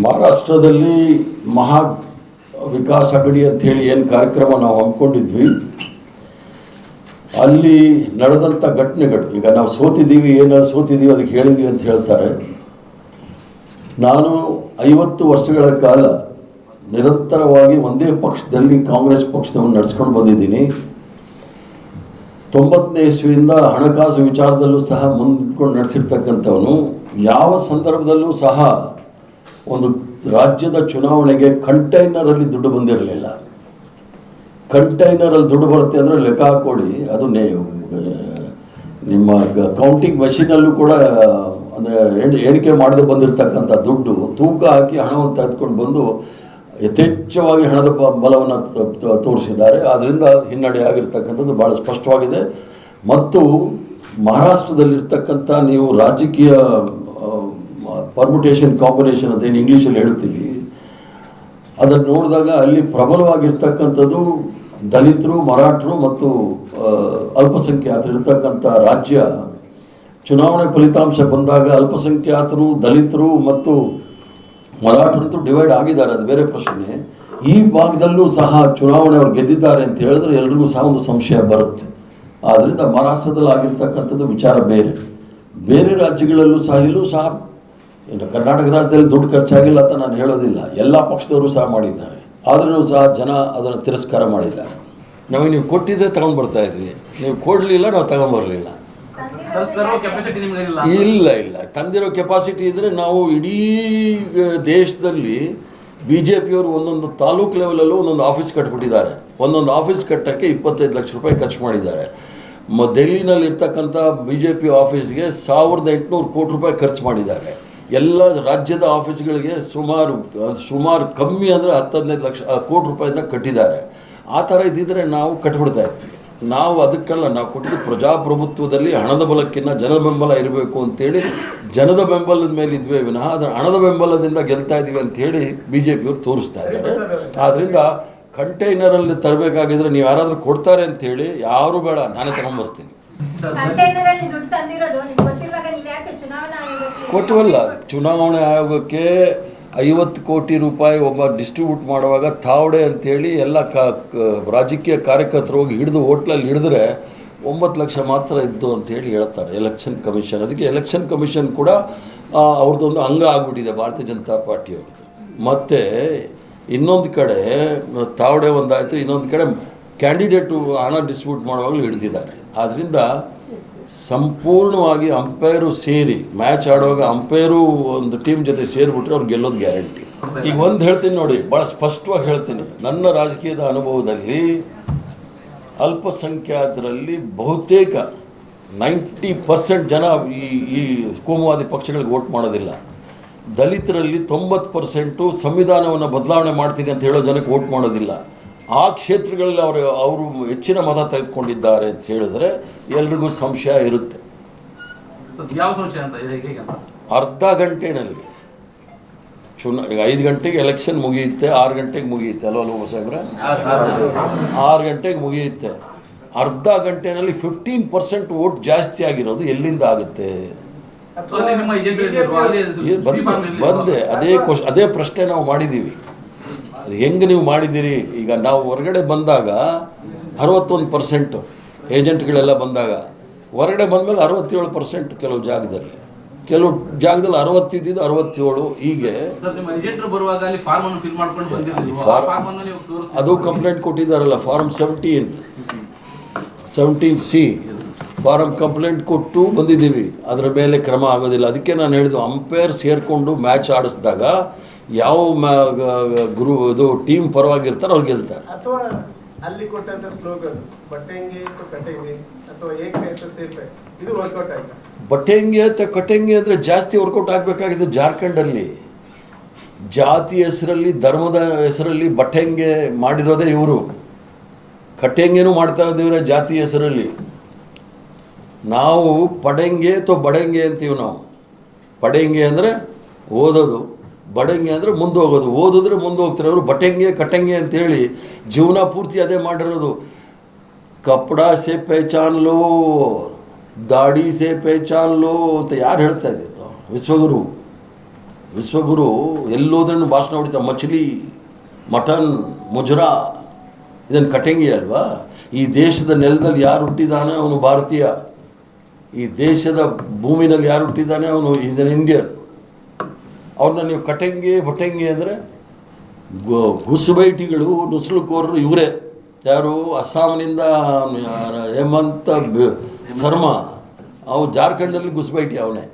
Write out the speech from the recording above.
ಮಹಾರಾಷ್ಟ್ರದಲ್ಲಿ ಮಹಾ ವಿಕಾಸ ಅಗಡಿ ಹೇಳಿ ಏನು ಕಾರ್ಯಕ್ರಮ ನಾವು ಹಮ್ಮಿಕೊಂಡಿದ್ವಿ, ಅಲ್ಲಿ ನಡೆದಂಥ ಘಟನೆಗಳು, ಈಗ ನಾವು ಸೋತಿದ್ದೀವಿ ಏನಾದ್ರು ಸೋತಿದ್ದೀವಿ ಅದಕ್ಕೆ ಹೇಳಿದ್ವಿ ಅಂತ ಹೇಳ್ತಾರೆ. ನಾನು ಐವತ್ತು ವರ್ಷಗಳ ಕಾಲ ನಿರಂತರವಾಗಿ ಒಂದೇ ಪಕ್ಷದಲ್ಲಿ ಕಾಂಗ್ರೆಸ್ ಪಕ್ಷದವನ್ನು ನಡೆಸ್ಕೊಂಡು ಬಂದಿದ್ದೀನಿ. ತೊಂಬತ್ತನೇ ಇಸ್ವಿಯಿಂದ ಹಣಕಾಸು ವಿಚಾರದಲ್ಲೂ ಸಹ ಮುಂದಿಟ್ಕೊಂಡು ನಡೆಸಿರ್ತಕ್ಕಂಥವನು, ಯಾವ ಸಂದರ್ಭದಲ್ಲೂ ಸಹ ಒಂದು ರಾಜ್ಯದ ಚುನಾವಣೆಗೆ ಕಂಟೈನರಲ್ಲಿ ದುಡ್ಡು ಬಂದಿರಲಿಲ್ಲ. ಕಂಟೈನರಲ್ಲಿ ದುಡ್ಡು ಬರುತ್ತೆ ಅಂದರೆ ಲೆಕ್ಕ ಹಾಕೊಳ್ಳಿ ಅದು ನಿಮ್ಮ ಕೌಂಟಿಂಗ್ ಮಷೀನಲ್ಲೂ ಕೂಡ, ಅಂದರೆ ಎಣ್ ಎಣಿಕೆ ಮಾಡದೆ ಬಂದಿರತಕ್ಕಂಥ ದುಡ್ಡು, ತೂಕ ಹಾಕಿ ಹಣವನ್ನು ತೆಗೆದುಕೊಂಡು ಬಂದು ಯಥೇಚ್ಛವಾಗಿ ಹಣದ ಬಲವನ್ನು ತೋರಿಸಿದ್ದಾರೆ. ಆದ್ದರಿಂದ ಹಿನ್ನಡೆ ಆಗಿರ್ತಕ್ಕಂಥದ್ದು ಭಾಳ ಸ್ಪಷ್ಟವಾಗಿದೆ. ಮತ್ತು ಮಹಾರಾಷ್ಟ್ರದಲ್ಲಿರ್ತಕ್ಕಂಥ ನೀವು ರಾಜಕೀಯ ಪರ್ಮುಟೇಷನ್ ಕಾಂಬಿನೇಷನ್ ಅಂತ ಏನು ಇಂಗ್ಲೀಷಲ್ಲಿ ಹೇಳುತ್ತೀವಿ. ಅದನ್ನು ನೋಡಿದಾಗ ಅಲ್ಲಿ ಪ್ರಬಲವಾಗಿರ್ತಕ್ಕಂಥದ್ದು ದಲಿತರು, ಮರಾಠರು ಮತ್ತು ಅಲ್ಪಸಂಖ್ಯಾತರು ಇರ್ತಕ್ಕಂಥ ರಾಜ್ಯ. ಚುನಾವಣೆ ಫಲಿತಾಂಶ ಬಂದಾಗ ಅಲ್ಪಸಂಖ್ಯಾತರು, ದಲಿತರು ಮತ್ತು ಮರಾಠರಂತೂ ಡಿವೈಡ್ ಆಗಿದ್ದಾರೆ. ಅದು ಬೇರೆ ಪ್ರಶ್ನೆ. ಈ ಭಾಗದಲ್ಲೂ ಸಹ ಚುನಾವಣೆ ಅವ್ರು ಗೆದ್ದಿದ್ದಾರೆ ಅಂತ ಹೇಳಿದ್ರೆ ಎಲ್ರಿಗೂ ಸಹ ಒಂದು ಸಂಶಯ ಬರುತ್ತೆ. ಆದ್ದರಿಂದ ಮಹಾರಾಷ್ಟ್ರದಲ್ಲಿ ಆಗಿರ್ತಕ್ಕಂಥದ್ದು ವಿಚಾರ ಬೇರೆ. ಬೇರೆ ರಾಜ್ಯಗಳಲ್ಲೂ ಸಹ ಇಲ್ಲೂ ಸಹ ಇನ್ನು ಕರ್ನಾಟಕ ರಾಜ್ಯದಲ್ಲಿ ದುಡ್ಡು ಖರ್ಚಾಗಿಲ್ಲ ಅಂತ ನಾನು ಹೇಳೋದಿಲ್ಲ. ಎಲ್ಲ ಪಕ್ಷದವರು ಸಹ ಮಾಡಿದ್ದಾರೆ. ಆದ್ರೂ ಸಹ ಜನ ಅದನ್ನು ತಿರಸ್ಕಾರ ಮಾಡಿದ್ದಾರೆ. ನಮಗೆ ನೀವು ಕೊಟ್ಟಿದ್ದೆ ತಗೊಂಡ್ಬರ್ತಾ ಇದ್ವಿ. ನೀವು ಕೊಡಲಿಲ್ಲ ನಾವು ತಗೊಂಬರಲಿಲ್ಲ ಇಲ್ಲ ಇಲ್ಲ ಇಲ್ಲ. ತಂದಿರೋ ಕೆಪಾಸಿಟಿ ಇದ್ದರೆ ನಾವು ಇಡೀ ದೇಶದಲ್ಲಿ ಬಿ ಜೆ ಪಿಯವರು ಒಂದೊಂದು ತಾಲೂಕು ಲೆವೆಲಲ್ಲೂ ಒಂದೊಂದು ಆಫೀಸ್ ಕಟ್ಬಿಟ್ಟಿದ್ದಾರೆ. ಒಂದೊಂದು ಆಫೀಸ್ ಕಟ್ಟೋಕ್ಕೆ ಇಪ್ಪತ್ತೈದು ಲಕ್ಷ ರೂಪಾಯಿ ಖರ್ಚು ಮಾಡಿದ್ದಾರೆ. ಮ ಡೆಲ್ಲಿನಲ್ಲಿ ಇರ್ತಕ್ಕಂಥ ಬಿ ಜೆ ಪಿ ಆಫೀಸ್ಗೆ ಸಾವಿರದ ಎಂಟುನೂರು ಕೋಟಿ ರೂಪಾಯಿ ಖರ್ಚು ಮಾಡಿದ್ದಾರೆ. ಎಲ್ಲ ರಾಜ್ಯದ ಆಫೀಸ್ಗಳಿಗೆ ಸುಮಾರು ಸುಮಾರು ಕಮ್ಮಿ ಅಂದರೆ ಹತ್ತು ಹದಿನೈದು ಲಕ್ಷ ಕೋಟಿ ರೂಪಾಯಿಂದ ಕಟ್ಟಿದ್ದಾರೆ. ಆ ಥರ ಇದ್ದಿದ್ರೆ ನಾವು ಕಟ್ಬಿಡ್ತಾ ಇದ್ವಿ. ನಾವು ಅದಕ್ಕೆಲ್ಲ ನಾವು ಕೊಟ್ಟಿದ್ದು ಪ್ರಜಾಪ್ರಭುತ್ವದಲ್ಲಿ ಹಣದ ಬಲಕ್ಕಿಂತ ಜನದ ಬೆಂಬಲ ಇರಬೇಕು ಅಂತೇಳಿ ಜನದ ಬೆಂಬಲದ ಮೇಲೆ ಇದ್ವಿ ವಿನಃ ಅದರ ಹಣದ ಬೆಂಬಲದಿಂದ ಗೆಲ್ತಾ ಇದ್ವಿ ಅಂತೇಳಿ ಬಿ ಜೆ ಪಿಯವರು ತೋರಿಸ್ತಾ ಇದ್ದಾರೆ. ಆದ್ದರಿಂದ ಕಂಟೈನರಲ್ಲಿ ತರಬೇಕಾಗಿದ್ರೆ ನೀವು ಯಾರಾದರೂ ಕೊಡ್ತಾರೆ ಅಂತೇಳಿ ಯಾರು ಬೇಡ, ನಾನೇ ತಗೊಂಬರ್ತೀನಿ ಕಂಟೈನರ್ ಅಲ್ಲಿ ದುಡ್ಡು ತಂದಿರೋದು ನಿಮ್ಗೆ ಗೊತ್ತಿರುವಾಗ ನೀವ್ ಯಾಕೆ ಚುನಾವಣಾ ಆಯೋಗಕ್ಕೆ ಕೊಟ್ಟವಲ್ಲ. ಚುನಾವಣೆ ಆಯೋಗಕ್ಕೆ ಐವತ್ತು ಕೋಟಿ ರೂಪಾಯಿ ಒಬ್ಬ ಡಿಸ್ಟ್ರಿಬ್ಯೂಟ್ ಮಾಡುವಾಗ ತಾವಡೆ ಅಂತೇಳಿ ಎಲ್ಲ ಕ ರಾಜಕೀಯ ಕಾರ್ಯಕರ್ತರು ಹೋಗಿ ಹಿಡಿದು ಹೋಟ್ಲಲ್ಲಿ ಹಿಡಿದ್ರೆ ಒಂಬತ್ತು ಲಕ್ಷ ಮಾತ್ರ ಇದ್ದು ಅಂತೇಳಿ ಹೇಳ್ತಾರೆ ಎಲೆಕ್ಷನ್ ಕಮಿಷನ್ ಅದಕ್ಕೆ ಎಲೆಕ್ಷನ್ ಕಮಿಷನ್ ಕೂಡ ಅವ್ರದ್ದೊಂದು ಅಂಗ ಆಗಿಬಿಟ್ಟಿದೆ ಭಾರತೀಯ ಜನತಾ ಪಾರ್ಟಿಯವ್ರದ್ದು ಮತ್ತು ಇನ್ನೊಂದು ಕಡೆ ತಾವಡೆ ಒಂದಾಯಿತು, ಇನ್ನೊಂದು ಕಡೆ ಕ್ಯಾಂಡಿಡೇಟು ಹಣ ಡಿಸ್ಟ್ರಿಬ್ಯೂಟ್ ಮಾಡುವಾಗಲೂ ಹಿಡಿದಿದ್ದಾರೆ. ಆದ್ದರಿಂದ ಸಂಪೂರ್ಣವಾಗಿ ಅಂಪೈರು ಸೇರಿ ಮ್ಯಾಚ್ ಆಡುವಾಗ ಅಂಪೈರು ಒಂದು ಟೀಮ್ ಜೊತೆ ಸೇರಿಬಿಟ್ರೆ ಅವ್ರು ಗೆಲ್ಲೋದು ಗ್ಯಾರಂಟಿ ಈಗ ಒಂದು ಹೇಳ್ತೀನಿ ನೋಡಿ ಭಾಳ ಸ್ಪಷ್ಟವಾಗಿ ಹೇಳ್ತೀನಿ. ನನ್ನ ರಾಜಕೀಯದ ಅನುಭವದಲ್ಲಿ ಅಲ್ಪಸಂಖ್ಯಾತರಲ್ಲಿ ಬಹುತೇಕ ನೈಂಟಿ ಪರ್ಸೆಂಟ್ ಜನ ಈ ಈ ಕೋಮುವಾದಿ ಪಕ್ಷಗಳಿಗೆ ವೋಟ್ ಮಾಡೋದಿಲ್ಲ. ದಲಿತರಲ್ಲಿ ತೊಂಬತ್ತು ಪರ್ಸೆಂಟು ಸಂವಿಧಾನವನ್ನು ಬದಲಾವಣೆ ಮಾಡ್ತೀನಿ ಅಂತ ಹೇಳೋ ಜನಕ್ಕೆ ವೋಟ್ ಮಾಡೋದಿಲ್ಲ. ಆ ಕ್ಷೇತ್ರಗಳಲ್ಲಿ ಅವರು ಅವರು ಹೆಚ್ಚಿನ ಮತ ತೆಗೆದುಕೊಂಡಿದ್ದಾರೆ ಅಂತ ಹೇಳಿದ್ರೆ ಎಲ್ರಿಗೂ ಸಂಶಯ ಇರುತ್ತೆ. ಯಾವ ಸಂಶಯ ಅಂತ ಅರ್ಧ ಗಂಟೆನಲ್ಲಿ. ಚುನಾ ಈಗ ಐದು ಗಂಟೆಗೆ ಎಲೆಕ್ಷನ್ ಮುಗಿಯುತ್ತೆ ಆರು ಗಂಟೆಗೆ ಮುಗಿಯುತ್ತೆ ಅಲ್ವಾ ಲೋಕ ಸಾಹೇಬ್ರೆ ಆರು ಗಂಟೆಗೆ ಮುಗಿಯುತ್ತೆ. ಅರ್ಧ ಗಂಟೆನಲ್ಲಿ ಫಿಫ್ಟೀನ್ ಪರ್ಸೆಂಟ್ ವೋಟ್ ಜಾಸ್ತಿ ಆಗಿರೋದು ಎಲ್ಲಿಂದ ಆಗುತ್ತೆ? ಬಂದೆ ಅದೇ ಕ್ವಶ್ ಅದೇ ಪ್ರಶ್ನೆ ನಾವು ಮಾಡಿದ್ದೀವಿ. ಹೆಂಗೆ ನೀವು ಮಾಡಿದ್ದೀರಿ? ಈಗ ನಾವು ಹೊರಗಡೆ ಬಂದಾಗ ಅರವತ್ತೊಂದು ಪರ್ಸೆಂಟು ಏಜೆಂಟ್ಗಳೆಲ್ಲ ಬಂದಾಗ ಹೊರಗಡೆ ಬಂದಮೇಲೆ ಅರವತ್ತೇಳು ಪರ್ಸೆಂಟ್ ಕೆಲವು ಜಾಗದಲ್ಲಿ. ಕೆಲವು ಜಾಗದಲ್ಲಿ ಅರವತ್ತಿದ್ದು ಅರವತ್ತೇಳು ಹೀಗೆ. ಅದು complaint ಕೊಟ್ಟಿದ್ದಾರಲ್ಲ form seventeen seventeen C form complaint ಕೊಟ್ಟು ಬಂದಿದ್ದೀವಿ. ಅದರ ಮೇಲೆ ಕ್ರಮ ಆಗೋದಿಲ್ಲ. ಅದಕ್ಕೆ ನಾನು ಹೇಳಿದ್ದು ಅಂಪೈರ್ ಸೇರಿಕೊಂಡು ಮ್ಯಾಚ್ ಆಡಿಸಿದಾಗ ಯಾವ ಗುರು ಇದು ಟೀಮ್ ಪರವಾಗಿರ್ತಾರೋ ಅವ್ರು ಗೆಲ್ತಾರೆ. ಅಥವಾ ಅಲ್ಲಿ ಕೊಟ್ಟಂತ ಸ್ಲೋಗನ್ ಬಟ್ಟೆಂಗೆ ಇತ್ತು ಕಟ್ಟೆಂಗೆ ಅಥವಾ ಏಕೆ ಇತ್ತು ಸೇರ್ಪೆ ಇದು ವರ್ಕೌಟ್ ಆಯ್ತಾ? ಬಟ್ಟೆಂಗೆ ಅಥವಾ ಕಟ್ಟೆಂಗೆ ಅಂದರೆ ಜಾಸ್ತಿ ವರ್ಕೌಟ್ ಆಗಬೇಕಾಗಿದ್ದು ಜಾರ್ಖಂಡಲ್ಲಿ. ಜಾತಿ ಹೆಸರಲ್ಲಿ ಧರ್ಮದ ಹೆಸರಲ್ಲಿ ಬಟ್ಟೆಂಗೆ ಮಾಡಿರೋದೇ ಇವರು. ಕಟ್ಟೆಂಗೇನು ಮಾಡ್ತಾ ಇದ್ದೀವ್ರೆ ಜಾತಿ ಹೆಸರಲ್ಲಿ. ನಾವು ಪಡೆಂಗೆ ಅಥವಾ ಬಡೆಂಗೆ ಅಂತೀವಿ ನಾವು. ಪಡೆಂಗೆ ಅಂದರೆ ಓದೋದು. ಬಡೆಂಗೆ ಅಂದರೆ ಮುಂದೆ ಹೋಗೋದು ಓದಿದ್ರೆ ಮುಂದೆ ಹೋಗ್ತಾರೆ ಅವರು. ಬಟಂಗೆ ಕಟ್ಟಂಗೆ ಅಂತೇಳಿ ಜೀವನ ಪೂರ್ತಿ ಅದೇ ಮಾಡಿರೋದು. ಕಪಡಾ ಸೇಪೆ ಚಾನ್ಲು, ದಾಡಿ ಸೇಪೆ ಚಾನ್ಲು ಅಂತ ಯಾರು ಹೇಳ್ತಾ ಇದ್ದಿತ್ತು ವಿಶ್ವಗುರು. ವಿಶ್ವಗುರು ಎಲ್ಲೋದ್ರೂ ಭಾಷಣ ಹೊಡಿತ, ಮಚ್ಲಿ, ಮಟನ್, ಮುಜರಾ ಇದನ್ನು ಕಟಂಗಿ ಅಲ್ವಾ? ಈ ದೇಶದ ನೆಲದಲ್ಲಿ ಯಾರು ಹುಟ್ಟಿದಾನೆ ಅವನು ಭಾರತೀಯ. ಈ ದೇಶದ ಭೂಮಿನಲ್ಲಿ ಯಾರು ಹುಟ್ಟಿದ್ದಾನೆ ಅವನು? Is an Indian. ಅವ್ರನ್ನ ನೀವು ಕಟಂಗಿ ಭಟಂಗಿ ಅಂದರೆ ಗುಸುಬೈಟಿಗಳು ನುಸುಳುಕೋರರು ಇವರೇ. ಯಾರು? ಅಸ್ಸಾಂನಿಂದ ಅವ್ನು ಹೇಮಂತ ಶರ್ಮಾ ಅವು ಜಾರ್ಖಂಡಲ್ಲಿ ಗುಸುಬೈಟಿ ಅವನೇ.